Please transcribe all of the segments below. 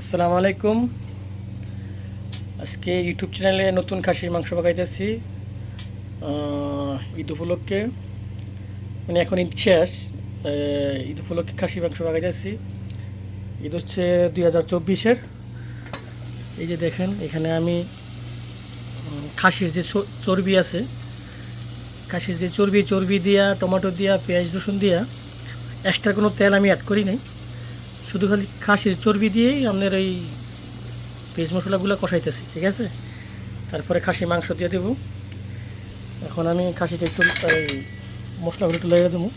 আসসালামু আলাইকুম। আজকে ইউটিউব চ্যানেলে নতুন খাসির মাংস পাকাইতেছি। ঈদ উপলক্ষে। মানে এখন ঈদ শেষ ঈদ উপলক্ষে খাসির মাংস পাকাইতেছি। ঈদ হচ্ছে দুই হাজার চব্বিশের। এই যে দেখেন, এখানে আমি খাসির যে চর্বি আছে, খাসির যে চর্বি চর্বি দিয়া, টমেটো দিয়া, পেঁয়াজ রসুন দিয়া এক্সট্রা কোনো তেল আমি অ্যাড করি নাই। শুধু খালি খাসির চর্বি দিয়েই আপনার এই পেঁয়াজ মশলাগুলো কষাইতেছি, ঠিক আছে? তারপরে খাসি মাংস দিয়ে দেবো। এখন আমি খাসিটা একটু, এই মশলাগুলো একটু লেগে দেবো।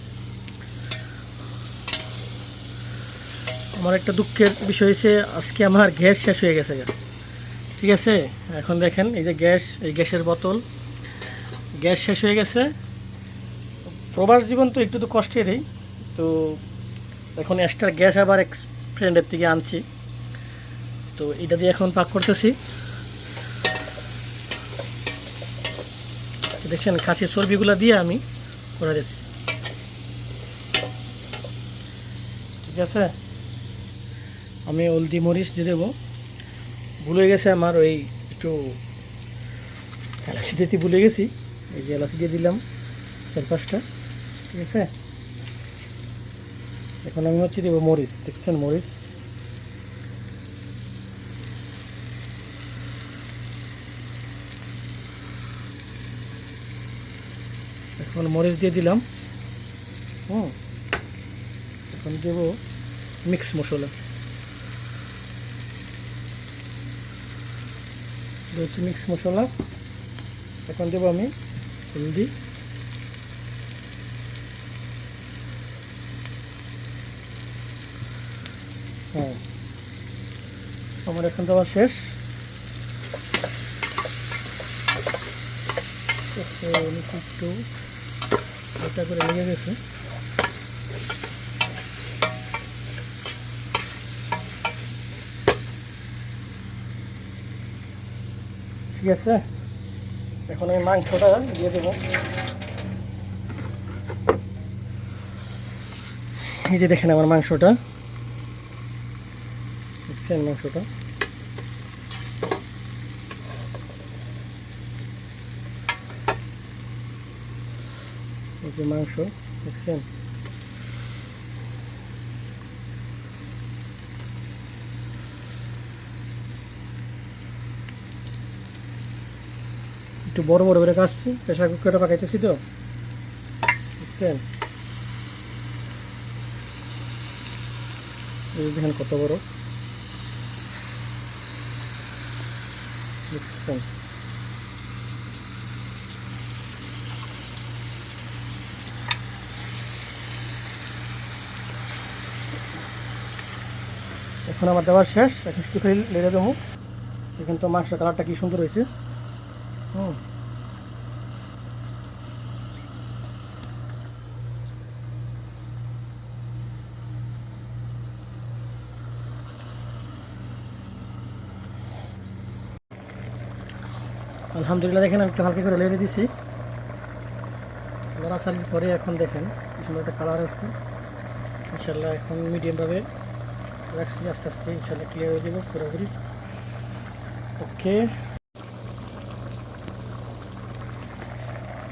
আমার একটা দুঃখের বিষয় হয়েছে, আজকে আমার গ্যাস শেষ হয়ে গেছে। ঠিক আছে? এখন দেখেন, এই যে গ্যাস, এই গ্যাসের বোতল। গ্যাস শেষ হয়ে গেছে। প্রবাস জীবন তো একটু তো কষ্টেরই। তো এখন এক্সট্রা গ্যাস আবার এক ফ্রেন্ডের থেকে আনছি। তো এটা দিয়ে এখন পাক করতেছি। দেখছেন খাসির চর্বিগুলো দিয়ে আমি করে দিয়েছি। ঠিক আছে? আমি হলদি মরিচ দিয়ে দেবো। ভুলে গেছে আমার ওই একটু এলাচি দিতে ভুলে গেছি। এই যে এলাচি দিয়ে দিলাম চার পাঁচটা ঠিক আছে? এখন আমি হচ্ছে দেবো মরিচ, দেখছেন মরিচ? এখন মরিচ দিয়ে দিলাম। হুম। এখন দেব মিক্স মশলা। হচ্ছে মিক্স মশলা। এখন দেবো আমি হলদি। হ্যাঁ। আমার এখন দেওয়া শেষ। নিচে করে লেগে গেছে। ঠিক আছে? এখন আমি মাংসটা দিয়ে দেবো। এই যে দেখেন আমার মাংসটা। দেখছেন মাংসটা? এই মাংস, দেখছেন? একটু বড় বড় করে কাটছি প্রেশার কুকারে পাকাইতেছি তো। দেখছেন? দেখেন কত বড়। দেখছেন এখন আমার দেওয়ার শেষ। এখন শুধু খালি লেড়ে দেবো। এখানে তো মাংসের কালারটা কি সুন্দর হয়েছে। হুম। আলহামদুলিল্লাহ দেখেন, আমি একটু হালকা করে লেড়ে দিছি। লড়াচালির পরে এখন দেখেন সুন্দর একটা কালার আসছে। ইনশাল্লাহ এখন মিডিয়ামভাবে রাখছি, আস্তে আস্তে ইনশাল্লাহ ক্লিয়ার হয়ে যাব পুরোপুরি। ওকে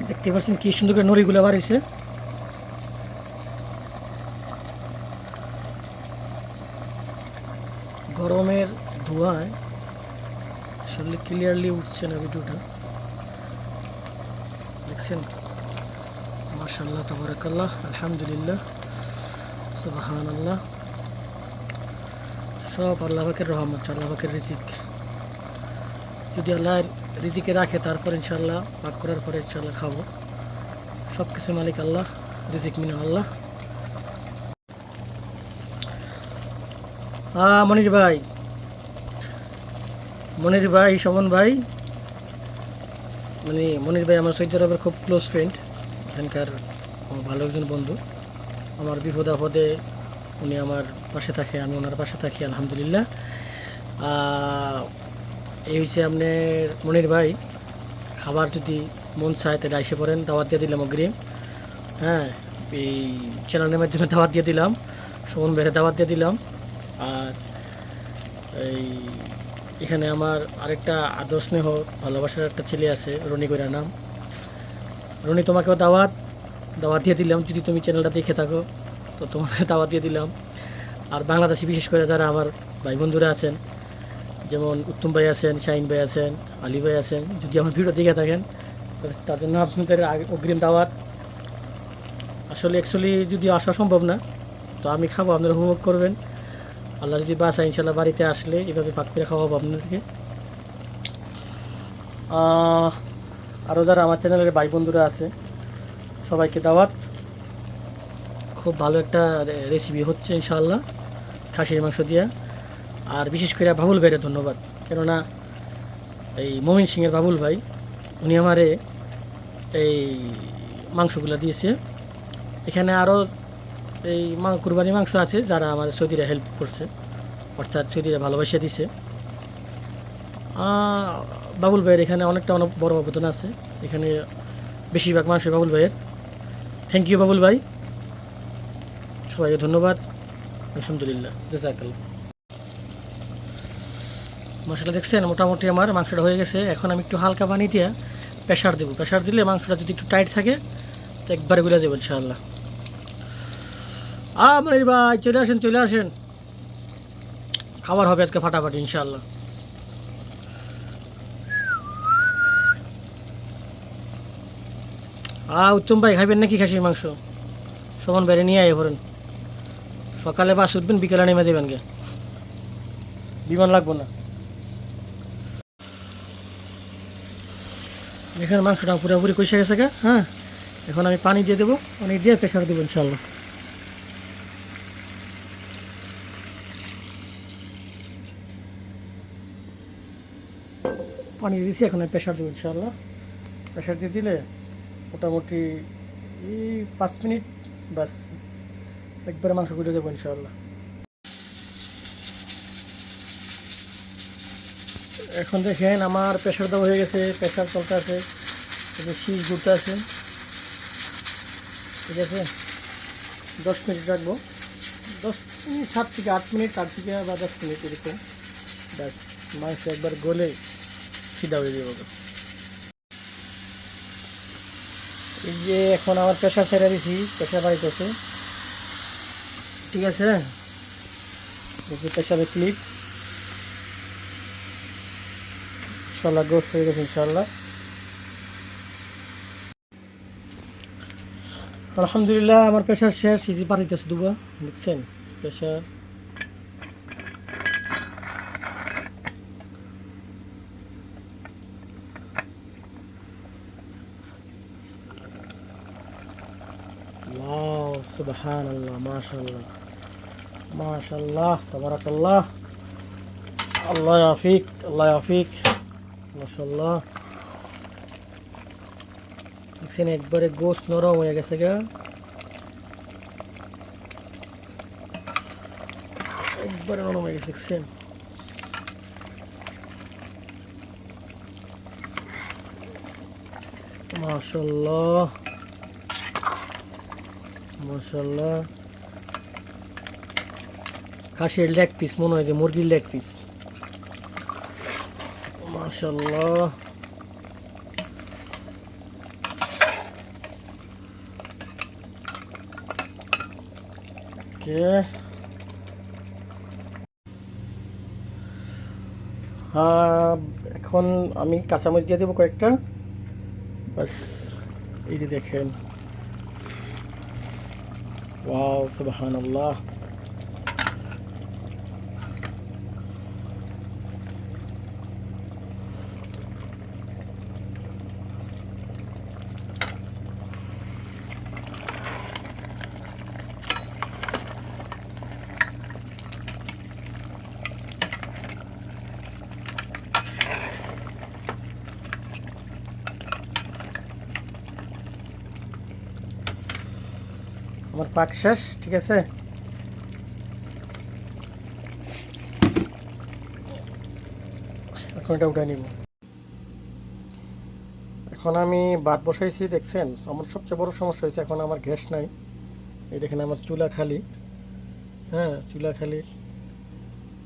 দেখতে পাচ্ছেন কি সুন্দর করে নড়িগুলো বাড়িছে। ক্লিয়ারলি উঠছে না ভিডিওটা। দেখছেন? মার্শাল্লাহ তবরাকাল্লাহ, আলহামদুলিল্লাহ সুবাহান আল্লাহ সব আল্লাহ পাকের রহমত, আল্লাহ পাকের রিজিক। যদি আল্লাহ রিজিকে রাখে, তারপর ইনশাল্লাহ পাক করার পরে ইনশাল্লাহ খাব। সব কিছু মালিক আল্লাহ, রিজিক মিনা আল্লাহ। মনির ভাই মনির ভাই শমন ভাই মানে মনির ভাই আমার সৈয়দ আরবের খুব ক্লোজ ফ্রেন্ড এখানকার ভালো একজন বন্ধু। আমার বিপদ আপদে উনি আমার পাশে থাকে, আমি ওনার পাশে থাকি, আলহামদুলিল্লাহ। এই হচ্ছে আপনার মনির ভাই, খাবার যদি মন চায় তাহলে এসে পড়েন, দাওয়াত দিয়ে দিলাম অগ্রিম। হ্যাঁ এই চ্যানেলের মাধ্যমে দাওয়াত দিয়ে দিলাম, সুমন ভাইয়ের দাওয়াত দিয়ে দিলাম। আর এই এখানে আমার আরেকটা আদর স্নেহ, ভালোবাসার একটা ছেলে আছে, রনি কইরা নাম। রনি, তোমাকেও দাওয়াত দাওয়াত দিয়ে দিলাম। যদি তুমি চ্যানেলটা দেখে থাকো, তো তোমাকে দাওয়াত দিয়ে দিলাম। আর বাংলাদেশি বিশেষ করে যারা আমার ভাই বন্ধুরা আছেন, যেমন উত্তম ভাই আছেন, শাহিন ভাই আছেন, আলী ভাই আছেন, যদি আমার ভিডিও দেখে থাকেন তার জন্য আপনাদের অগ্রিম দাওয়াত। আসলে অ্যাকচুয়ালি যদি আসা সম্ভব না, তো আমি খাব, আপনারা উপভোগ করবেন। আল্লাহ যদি বাসা ইনশাল্লাহ বাড়িতে আসলে এভাবে পাক করে খাওয়াবো আপনাদেরকে। আরও যারা আমার চ্যানেলের ভাই বন্ধুরা আছে, সবাইকে দাওয়াত। খুব ভালো একটা রেসিপি হচ্ছে ইনশাআল্লাহ, খাসির মাংস দিয়া। আর বিশেষ করে বাবুল ভাইয়ের ধন্যবাদ। কেননা এই মমিন সিংয়ের বাবুল ভাই, উনি আমারে এই মাংসগুলো দিয়েছে। এখানে আরও এই মা, কুরবানি মাংস আছে, যারা আমার সৌদিরা হেল্প করছে। অর্থাৎ সৌদিরা ভালোবাসা দিছে। বাবুল ভাইয়ের এখানে অনেকটা অনেক বড় অবদান আছে। এখানে বেশিরভাগ মানুষ বাবুল ভাইয়ের। থ্যাংক ইউ বাবুল ভাই। সবাইকে ধন্যবাদ। আলহামদুলিল্লাহ। জাজাকাল্লাহ মশলা দেখছেন? মোটামুটি আমার মাংসটা হয়ে গেছে। এখন আমি একটু হালকা পানি দিয়ে প্রেশার দেবো। প্রেশার দিলে মাংসটা যদি একটু টাইট থাকে, তো একবারে গুলে দেবো ইনশাআল্লাহ। আমার ভাই, চলে আসেন চলে আসেন। খাবার হবে আজকে ফাটাফাটি ইনশাল্লাহ আ, উত্তম ভাই, খাইবেন নাকি খাসির মাংস? সমান বেড়ে নিয়ে আয় ভরেন। সকালে বাস উঠবেন, বিকেলে নেমে দেবেন গে বিমান লাগবো না। এখানে মাংসটা পুরোপুরি কষে গেছে গা হ্যাঁ? এখন আমি পানি দিয়ে দেবো, পানি দিয়ে প্রেশার দেবো ইনশাল্লাহ পানি দিয়েছি, এখন প্রেশার দেবো ইনশাল্লাহ প্রেশার দিয়ে দিলে মোটামুটি এই পাঁচ মিনিট বাস একবারে মাংস করে দেবো ইনশাল্লাহ এখন দেখেন আমার প্রেশার দেওয়া হয়ে গেছে, প্রেশার চলতে আছে শীষ ঘুরতে আছে। ঠিক আছে, দশ মিনিট রাখব। দশ মিনিট, সাত থেকে আট মিনিট তার থেকে বা দশ মিনিট এরকম। ব্যাস, মাংস একবার গলে সিধা হয়ে যাবে এই যে এখন আমার প্রেশার ছেড়ে দিছি প্রেশার বাড়িতেছে ঠিক আছে? প্রেশারে ক্লিপ ইনশাল্লাহ গোস হয়ে গেছে, ইনশাল্লাহ। আলহামদুলিল্লাহ, আমার প্রেশার শেষ ইজি পাঠিয়েছে দুবা, দেখছেন? প্রেশার ওয়াও সুবহানাল্লাহ মাশাআল্লাহ মাশাআল্লাহ তাবারাকাল্লাহ আল্লাহ ইয়াফিক আল্লাহ ইয়াফিক মাশাআল্লাহ দেখছেন একবারে গোস নরম হয়ে গেছে গা একবারে নরম হয়ে গেছে দেখছেন মাশাআল্লাহ মাশাআল্লাহ। খাসির লেগ পিস মনে হয় যে মুরগির লেগ পিস মাশাআল্লাহ। ওকে এখন আমি কাঁচামরিচ দিয়ে দেবো কয়েকটা। বাস, এই যে দেখেন। ওয়াও সুবহানাল্লাহ আমার পাক শেষ, ঠিক আছে? এখন এটা উঠে নিব। এখন আমি ভাত বসাইছি, দেখছেন? আমার সবচেয়ে বড় সমস্যা হয়েছে, এখন আমার গ্যাস নাই। এই দেখেন আমার চুলা খালি। হ্যাঁ চুলা খালি।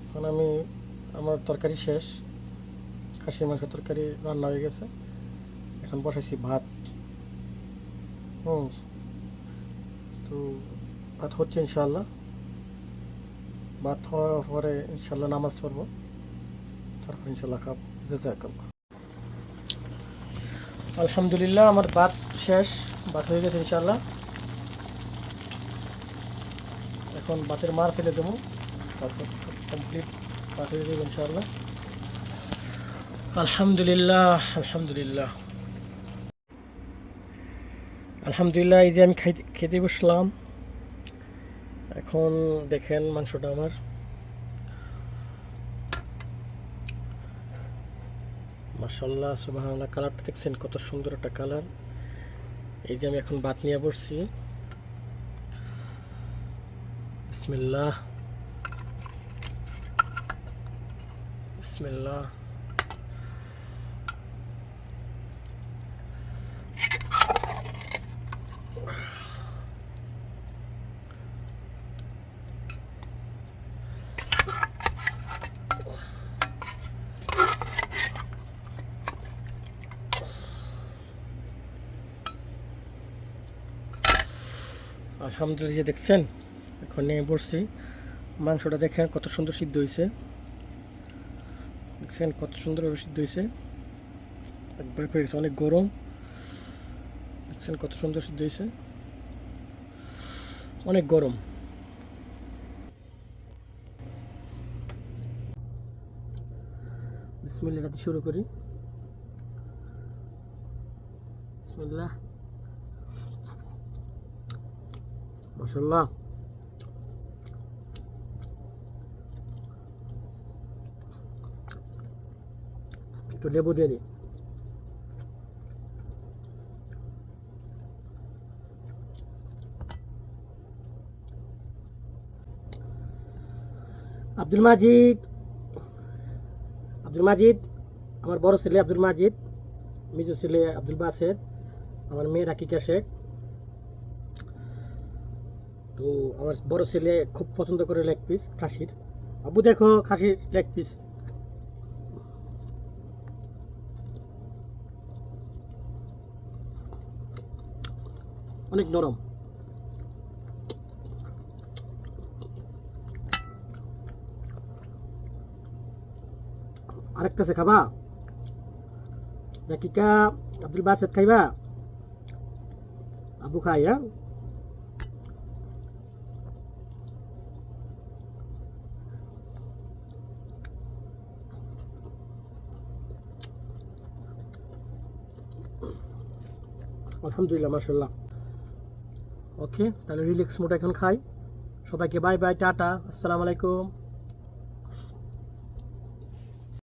এখন আমি, আমার তরকারি শেষ। খাসির মাংস তরকারি রান্না হয়ে গেছে। এখন বসাইছি ভাত। হুম। ভাত হচ্ছে ইনশাল্লাহ ভাত হওয়ার পরে ইনশাল্লাহ নামাজ পড়ব। তারপর ইনশাল্লাহ খাব। আলহামদুলিল্লাহ, আমার ভাত শেষ। ভাত হয়ে গেছে ইনশাল্লাহ এখন ভাতের মার ফেলে দেবো। তারপর কমপ্লিট ভাত হয়ে যাবে ইনশাল্লাহ আলহামদুলিল্লাহ আলহামদুলিল্লাহ। আলহামদুলিল্লাহ, এই যে আমি খাইতে, খেতে বসলাম। এখন দেখেন মাংসটা আমার। মাসাল্লাহ সুবাহ কালারটা দেখছেন কত সুন্দর একটা কালার। এই যে আমি এখন ভাত নিয়ে বসছি। বিসমিল্লাহ। বিসমিল্লাহ। আলহামদুলিল্লাহ দেখছেন, এখন নিয়ে বসছি। মাংসটা দেখেন কত সুন্দর সিদ্ধ হয়েছে দেখছেন কত সুন্দরভাবে সিদ্ধ হয়েছে একবার হয়ে গেছে, অনেক গরম। দেখছেন কত সুন্দর সিদ্ধ হয়েছে অনেক গরম। বিসমিল্লাহ, শুরু করি। বিসমিল্লাহ। আব্দুল মাজিদ আব্দুল মাজিদ, আমার বড় ছেলে আব্দুল মাজিদ, মিজু ছেলে আব্দুল বাসেদ, আমার মেয়ে রাকিকা শেখ। আমার বড় ছেলে খুব পছন্দ করে লেগ পিস খাসির। আবু দেখো খাসির লেগ পিস অনেক নরম। আরেকটা আছে, খাবা? রাকিকা, আব্দুল বাসেদ, খাইবা? আবু খাই হ্যাঁ? আলহামদুলিল্লাহ মাসাল্লাহ ওকে তাহলে রিল্যাক্স মোটা এখন খাই। সবাইকে বাই বাই টাটা আসসালামু আলাইকুম।